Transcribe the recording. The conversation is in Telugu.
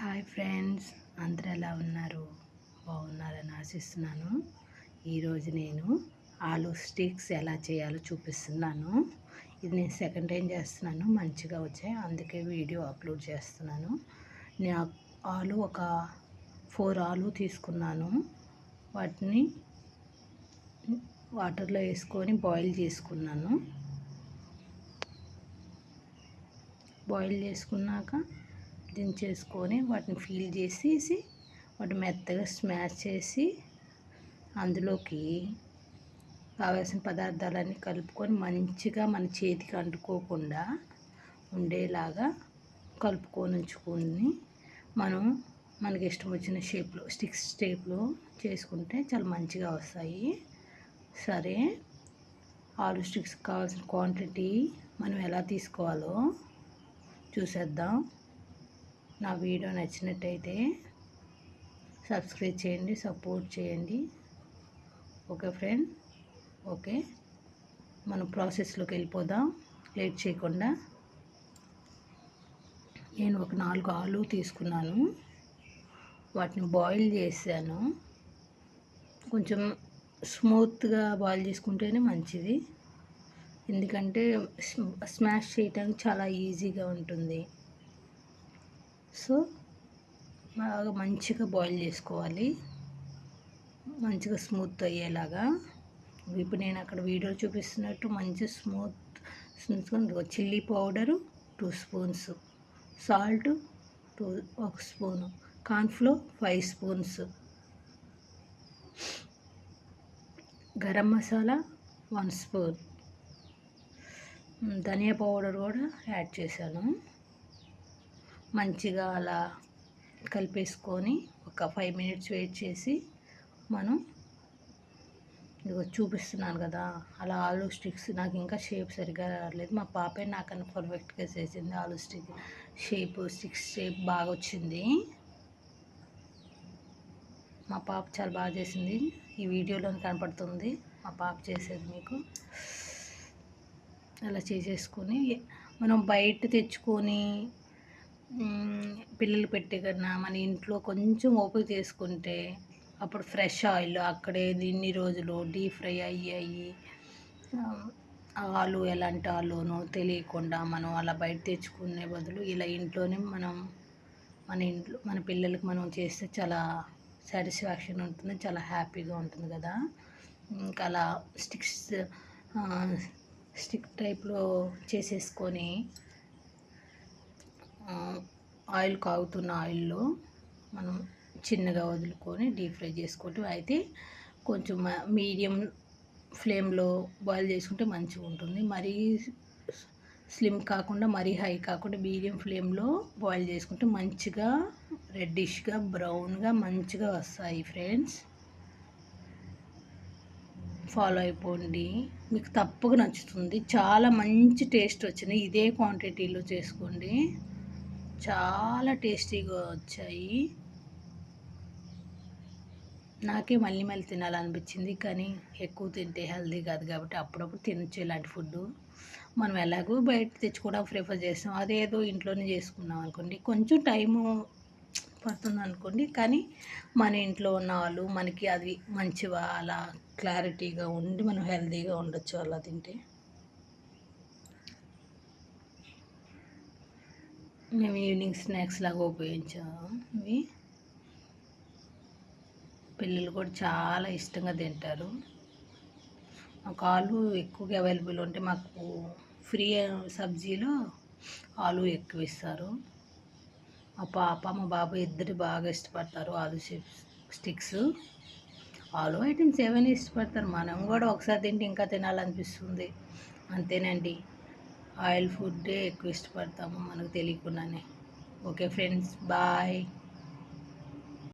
హాయ్ ఫ్రెండ్స్ అందరు ఎలా ఉన్నారు? బాగున్నారని ఆశిస్తున్నాను. ఈరోజు నేను ఆలూ స్టిక్స్ ఎలా చేయాలో చూపిస్తున్నాను. ఇది నేను సెకండ్ టైం చేస్తున్నాను మంచిగా వచ్చాయి. అందుకే వీడియో అప్లోడ్ చేస్తున్నాను. నేను ఆలు ఒక ఫోర్ ఆలు తీసుకున్నాను. వాటిని వాటర్లో వేసుకొని బాయిల్ చేసుకున్నాను. బాయిల్ చేసుకున్నాక దించేసుకొని వాటిని ఫీల్ చేసేసి వాటి మెత్తగా స్మాష్ చేసి అందులోకి కావాల్సిన పదార్థాలన్నీ కలుపుకొని మంచిగా మన చేతికి అంటుకోకుండా ఉండేలాగా కలుపుకొని ఉంచుకొని మనం మనకి ఇష్టం వచ్చిన షేప్లో స్టిక్స్ షేప్లో చేసుకుంటే చాలా మంచిగా వస్తాయి. సరే ఆలు స్టిక్స్ కావాల్సిన క్వాంటిటీ మనం ఎలా తీసుకోవాలో చూసేద్దాం. నా వీడియో నచ్చినట్టయితే సబ్స్క్రైబ్ చేయండి సపోర్ట్ చేయండి. Okay friend? ఓకే. మనం ప్రాసెస్లోకి వెళ్ళిపోదాం. లేట్ చేయకుండా నేను ఒక నాలుగు ఆలు తీసుకున్నాను. వాటిని బాయిల్ చేశాను. కొంచెం స్మూత్గా బాయిల్ చేసుకుంటేనే మంచిది. ఎందుకంటే స్మాష్ చేయటానికి చాలా ఈజీగా ఉంటుంది. సో బాగా మంచిగా బాయిల్ చేసుకోవాలి. మంచిగా స్మూత్ అయ్యేలాగా. ఇప్పుడు నేను అక్కడ వీడియో చూపిస్తున్నట్టు మంచి smooth smooth chilli powder two spoons salt two ఒక spoon cornflour five spoons garam masala one spoon. ధనియా పౌడర్ కూడా యాడ్ చేశాను. మంచిగా అలా కలిపేసుకొని ఒక ఫైవ్ మినిట్స్ వెయిట్ చేసి మనం ఇదిగో చూపిస్తున్నాను కదా అలా ఆలు స్టిక్స్ నాకు ఇంకా షేప్ సరిగ్గా రాలేదు. మా పాపే నాకన్నా పర్ఫెక్ట్గా చేసింది ఆలు స్టిక్ షేప్ స్టిక్స్ షేప్ బాగా వచ్చింది. మా పాప చాలా బాగా చేసింది. ఈ వీడియోలో కనపడుతుంది. మా పాప చేసేది మీకు. అలా చేసేసుకొని మనం బయట తెచ్చుకొని పిల్లలు పెట్టే కన్నా మన ఇంట్లో కొంచెం ఓపిక చేసుకుంటే అప్పుడు ఫ్రెష్ ఆయిల్ అక్కడే ఇన్ని రోజులు డీప్ ఫ్రై అయ్యి ఆలు ఎలాంటి ఆలునో తెలియకుండా మనం అలా బయట తెచ్చుకునే బదులు ఇలా ఇంట్లోనే మనం మన ఇంట్లో మన పిల్లలకి మనం చేస్తే చాలా సాటిస్ఫాక్షన్ ఉంటుంది చాలా హ్యాపీగా ఉంటుంది కదా. ఇంకా అలా స్టిక్స్ స్టిక్ టైప్లో చేసేసుకొని ఆయిల్ కాగుతున్న ఆయిల్లో మనం చిన్నగా వదులుకొని డీప్ ఫ్రై చేసుకోవటం. అయితే కొంచెం మీడియం ఫ్లేమ్లో బాయిల్ చేసుకుంటే మంచిగా ఉంటుంది. మరీ స్లిమ్ కాకుండా మరీ హై కాకుండా మీడియం ఫ్లేమ్లో బాయిల్ చేసుకుంటే మంచిగా రెడ్డిష్గా బ్రౌన్గా మంచిగా వస్తాయి ఫ్రెండ్స్. ఫాలో అయిపోండి. మీకు తప్పగా నచ్చుతుంది. చాలా మంచి టేస్ట్ వచ్చింది. ఇదే క్వాంటిటీలో చేసుకోండి. చాలా టేస్టీగా వచ్చాయి. నాకే మళ్ళీ మళ్ళీ తినాలనిపించింది కానీ ఎక్కువ తింటే హెల్దీ కాదు కాబట్టి అప్పుడప్పుడు తినచ్చు ఇలాంటి ఫుడ్ మనం ఎలాగో బయట తెచ్చుకోవడం ప్రిఫర్ చేస్తాం. అదేదో ఇంట్లోనే చేసుకున్నాం అనుకోండి. కొంచెం టైము పడుతుంది అనుకోండి కానీ మన ఇంట్లో ఉన్న వాళ్ళు మనకి అది మంచివా అలా క్లారిటీగా ఉండి మనం హెల్దీగా ఉండొచ్చు అలా తింటే. మేము ఈవినింగ్ స్నాక్స్ లాగా ఉపయోగించాము. ఇవి పిల్లలు కూడా చాలా ఇష్టంగా తింటారు. మాకు ఆలు ఎక్కువగా అవైలబుల్ ఉంటే మాకు ఫ్రీ సబ్జీలో ఆలు ఎక్కువ ఇస్తారు. మా పాప మా బాబు ఇద్దరు బాగా ఇష్టపడతారు ఆలు స్టిక్స్. ఆలు ఐటమ్స్ ఏమైనా ఇష్టపడతారు. మనం కూడా ఒకసారి తింటే ఇంకా తినాలనిపిస్తుంది. అంతేనండి. ఆయిల్ ఫుడ్డే ఎక్కువ ఇష్టపడతాము మనకు తెలియకుండానే. Okay friends bye.